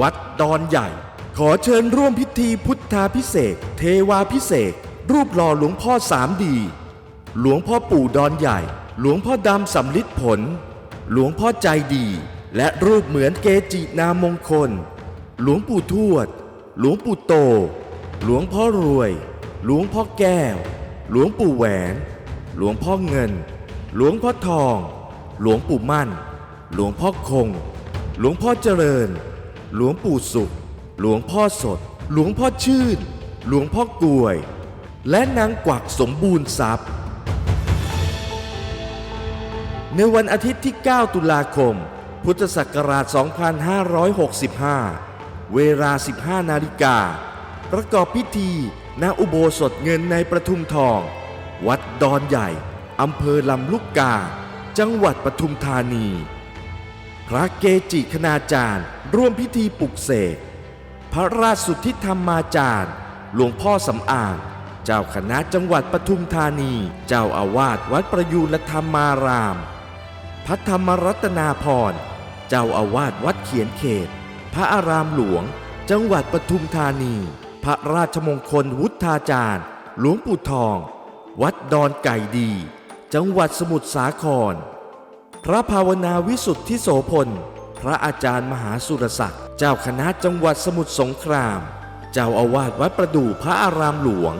วัดดอนใหญ่ ขอเชิญร่วมพิธีพุทธาพิเศษ เทวาพิเศษ รูปหล่อหลวงพ่อสามดี หลวงพ่อปู่ดอนใหญ่ หลวงพ่อดำสำลิดผล หลวงพ่อใจดี และรูปเหมือนเกจินามงคล หลวงปู่ทวด หลวงปู่โต หลวงพ่อรวย หลวงพ่อแก้ว หลวงปู่แหวน หลวงพ่อเงิน หลวงพ่อทอง หลวงปู่มั่น หลวงพ่อคง หลวงพ่อเจริญ หลวงปู่สุข หลวงพ่อสด หลวงพ่อชื่น หลวงพ่อกลวย และนางกวักสมบูรณ์ทรัพย์ ในวันอาทิตย์ที่ 9 ตุลาคม พุทธศักราช 2565 เวลา 15 นาฬิกา ประกอบพิธีณอุโบสถเงินในประทุมทอง วัดดอนใหญ่ อำเภอลำลูกกา จังหวัดปทุมธานี พระเกจิคณาจารย์ ร่วมพิธีปลุกเสก พระราชสุทธิธรรมาจารย์ หลวงพ่อสำอาง เจ้าคณะจังหวัดปทุมธานี เจ้าอาวาสวัดประยูรธรรมาราม พระธรรมรัตนาพร เจ้าอาวาสวัดเขียนเขต พระอารามหลวง จังหวัดปทุมธานี พระราชมงคลวุฒาจารย์ หลวงปู่ทอง วัดดอนไก่ดี จังหวัดสมุทรสาคร พระภาวนาวิสุทธิโสพล พระอาจารย์มหาสุรศักดิ์ เจ้าคณะจังหวัดสมุทรสงคราม เจ้าอาวาสวัดประดู่พระอารามหลวง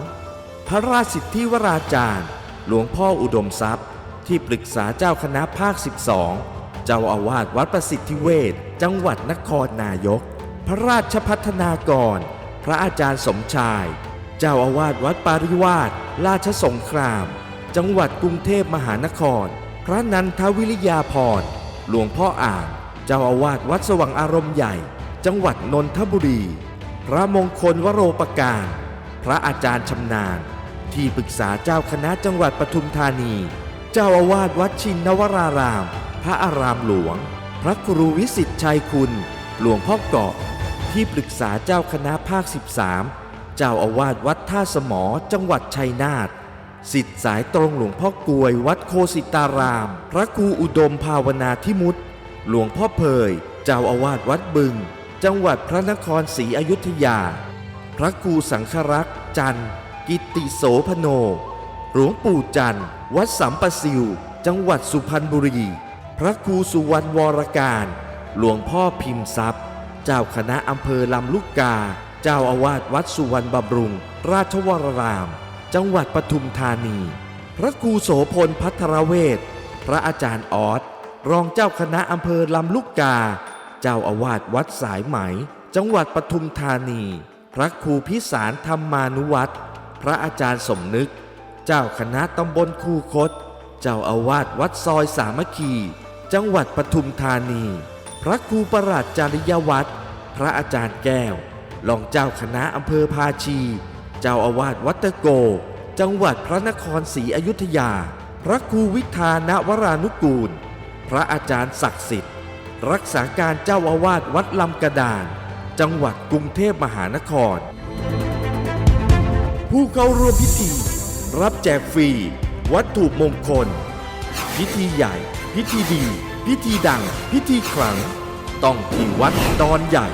พระราชสิทธิวราจารย์ หลวงพ่ออุดมทรัพย์ ที่ปรึกษาเจ้าคณะภาค 12 เจ้าอาวาสวัดประสิทธิเวชจังหวัดนครนายก พระราชพัฒนากร พระอาจารย์สมชาย เจ้าอาวาสวัดปาริวาสราชสงคราม จังหวัดกรุงเทพมหานคร พระนันทวิริยาพรหลวงพ่ออ่างเจ้าอาวาสวัดสว่างอารมณ์ใหญ่ จังหวัดนนทบุรี พระมงคลวโรปการ พระอาจารย์ชำนาญ ที่ปรึกษาเจ้าคณะจังหวัดปทุมธานี เจ้าอาวาสวัดชินนวราราม พระอารามหลวง พระครูวิสิตชัยคุณ หลวงพ่อเกาะ ที่ปรึกษาเจ้าคณะภาค 13 เจ้าอาวาสวัดท่าสมอจังหวัดชัยนาท สิทธิสายตรงหลวงพ่อกลวยวัดโคสิตาราม พระครูอุดมภาวนาทิมุตหลวงพ่อเพยเจ้าอาวาสวัดบึง จังหวัดพระนครศรีอยุธยา พระครูสังฆรักษ์จันกิติโสพโน หลวงปู่จันวัดสัมปสิว จังหวัดสุพรรณบุรี พระครูสุวรรณวรการ หลวงพ่อพิมพ์ทรัพย์ เจ้าคณะอำเภอลำลูกกา เจ้าอาวาสวัดสุวรรณบำรุง ราชวราราม จังหวัดปทุมธานี พระครูโสพลพัทรเวศพระอาจารย์ออสรองเจ้าคณะอำเภอลำลูกกา เจ้าอาวาสวัดสายไหม จังหวัดปทุมธานี พระครูพิสารธรรมานุวัตรพระอาจารย์สมนึก เจ้าคณะตำบลคูคต เจ้าอาวาสวัดซอยสามัคคี จังหวัดปทุมธานี พระครูประหลัดจริยวัตรพระอาจารย์แก้วรองเจ้าคณะอำเภอภาชี เจ้าอาวาสวัดตะโก จังหวัดพระนครศรีอยุธยา พระครูวิธานวรานุกูล พระอาจารย์ศักดิ์สิทธิ์ รักษาการเจ้าอาวาสวัดลำกระดาน จังหวัดกรุงเทพมหานคร ผู้เข้าร่วมพิธี รับแจกฟรี วัตถุมงคล พิธีใหญ่ พิธีดี พิธีดัง พิธีขลัง ต้องที่วัดดอนใหญ่